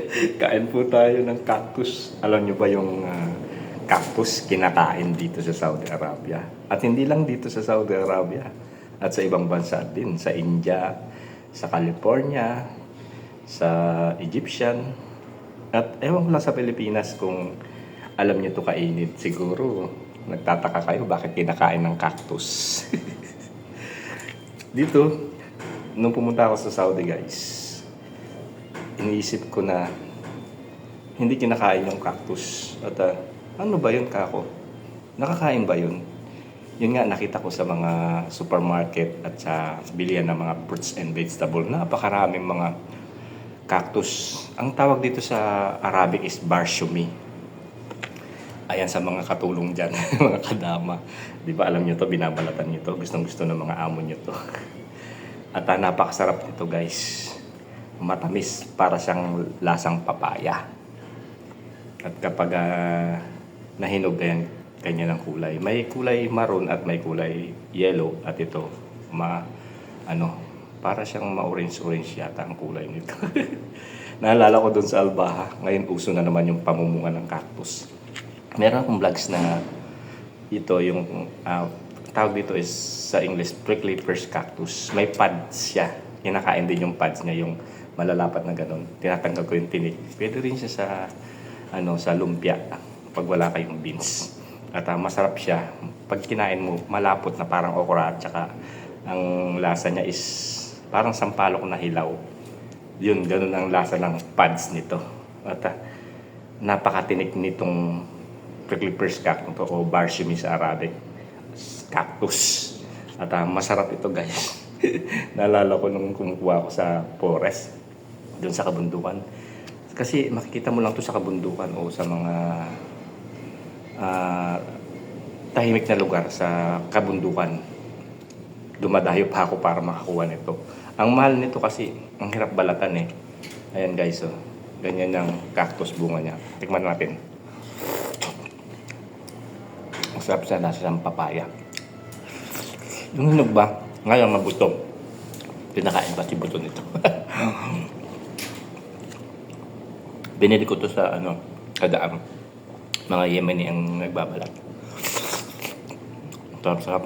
Kain po tayo ng cactus. Alam nyo ba yung ah, cactus kinakain dito sa Saudi Arabia? At hindi lang dito sa Saudi Arabia. At sa ibang bansa din. Sa India, sa California, sa Egyptian. At ewan ko lang sa Pilipinas kung alam nyo to kainit. Siguro nagtataka kayo bakit kinakain ng cactus. dito, nung pumunta ako sa Saudi guys, iniisip ko na hindi kinakain yung cactus. At ah, ano ba yun, kako? Nakakain ba yun? Yun nga, nakita ko sa mga supermarket at sa bilihan ng mga fruits and vegetable. Napakaraming mga cactus. Ang tawag dito sa Arabic is barshumi. Ayan sa mga katulong dyan, mga kadama. Di ba alam nyo to, binabalatan nyo to. Gustong gusto ng mga amo nyo to. At ah, napakasarap nito guys. Matamis para siyang lasang papaya. At kapag ah, nahinog yan, kanya ng kulay. May kulay maroon at may kulay yellow. At ito, ma, ano, para siyang ma-orange-orange yata ang kulay nito. Naalala ko doon sa Albaha. Ngayon uso na naman yung pamumunga ng cactus. Meron akong vlogs na ito yung ah, tawag dito is sa English prickly pears cactus. May pads siya. Kinakain din yung pads niya, yung malalapat na ganun. Tinatanggal ko yung tinik. Pwede rin siya sa ano sa lumpia pag wala kayong beans. At ah, masarap siya. Pag kinain mo, malapot na parang okra at saka ang lasa niya is parang sampalok na hilaw. Yun, ganun ang lasa ng pads nito. At ah, napakatinik nitong prickly pears cactus o barshimi sa Arabic. Cactus. At ah, masarap ito guys. Naalala ko nung kumukuha ako sa forest, doon sa kabundukan. Kasi makikita mo lang to sa kabundukan o sa mga ah, tahimik na lugar sa kabundukan. Dumadayo pa ako para makakuha nito. Ang mahal nito kasi, ang hirap balatan eh. Ayan guys, oh. ganyan yung cactus bunga niya. Tikman natin. Ang sarap siya, nasa siyang papaya. Yung hinog ba? Ngayon mabuto. Pinakain pa si buto nito. Binili ko to sa ano, kadaang mga Yemeni ang nagbabalat. Sarap sarap.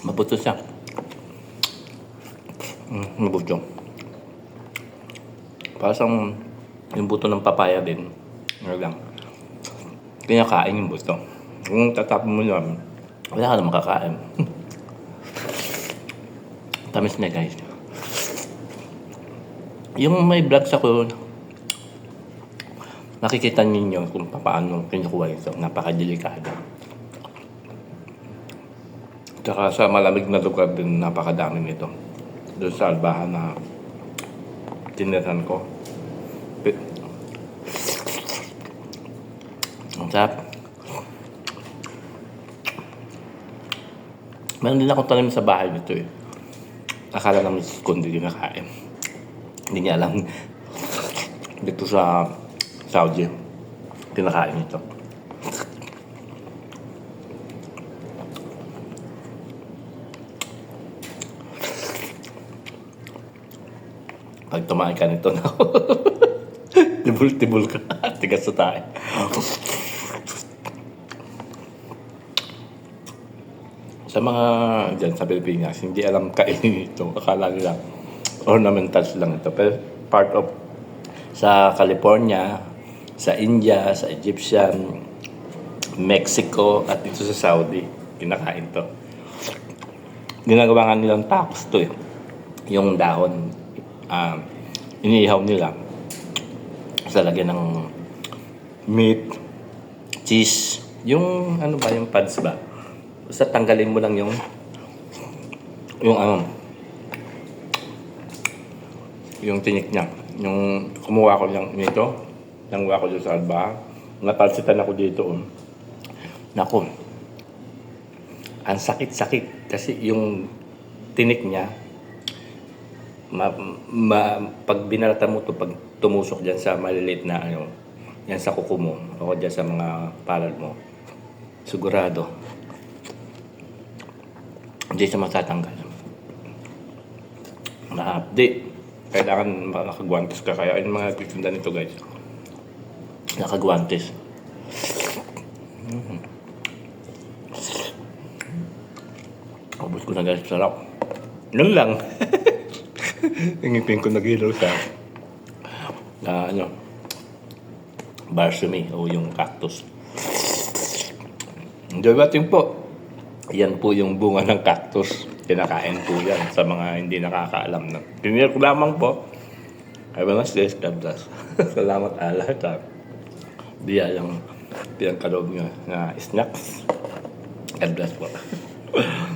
Mabuto siya. Mm, mabuto. Parang yung buto ng papaya din. Ano lang. Kinakain yung buto. Kung tatapon mo lang, wala ka na makakain. Tamis niya guys. Yung may vlogs ako, nakikita ninyo kung paano kinukuha ito. Napakadelikado. Tsaka sa malamig na lugar din, napakadami nito. Doon sa albahan na tiniran ko. Ang sarap. Meron din akong tanim sa bahay nito eh. Akala namin si Kundi yung nakain. Hindi niya alam. Dito sa Saudi, kinakain ito. Pag tumain ka nito na tibul-tibul ka. Tigas sa tayo. sa mga dyan sa Pilipinas, hindi alam kainin ito. Akala nila ornamentals lang ito. Pero part of sa California, sa India, sa Egyptian, Mexico, at dito sa Saudi, kinakain to. Ginagawa nga nilang tacos to eh. Yung dahon, um, iniihaw nila sa lagyan ng meat, cheese, yung ano ba, yung pads ba? Basta tanggalin mo lang yung yung ano yung tinik niya. Yung kumuha ko lang nito, nanguha ko dito sa alba. Natalsitan ako dito. Um. Naku, ang sakit-sakit kasi yung tinik niya, ma, ma, pag binalata mo to pag tumusok dyan sa maliliit na ano, yan sa kuko mo, o dyan sa mga palad mo, sigurado, hindi siya matatanggal. na-update. Kailangan nakagwantes ka. Kaya yung mga titinda nito guys, nakagwantes. Mm. Ubus ko na guys, sarap. Yun lang. Yung ngipin ko nag-ilaw sa na ano, barsumi o yung cactus. Dibating po. Yan po yung bunga ng cactus. Kinakain po yan sa mga hindi nakakaalam. Na. Tinir ko lamang po. Have a nice day, God bless. Salamat ala sa diya yung pinagkaloob nyo na snacks. God bless po.